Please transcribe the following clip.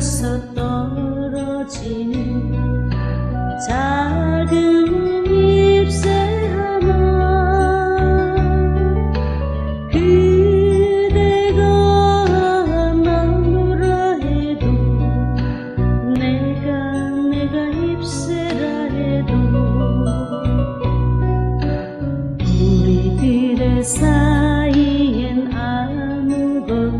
벌써 떨어지는 작은 잎새 하나 그대가 아무라 해도 내가 내가 잎새라 해도 우리들의 사이엔 아무것도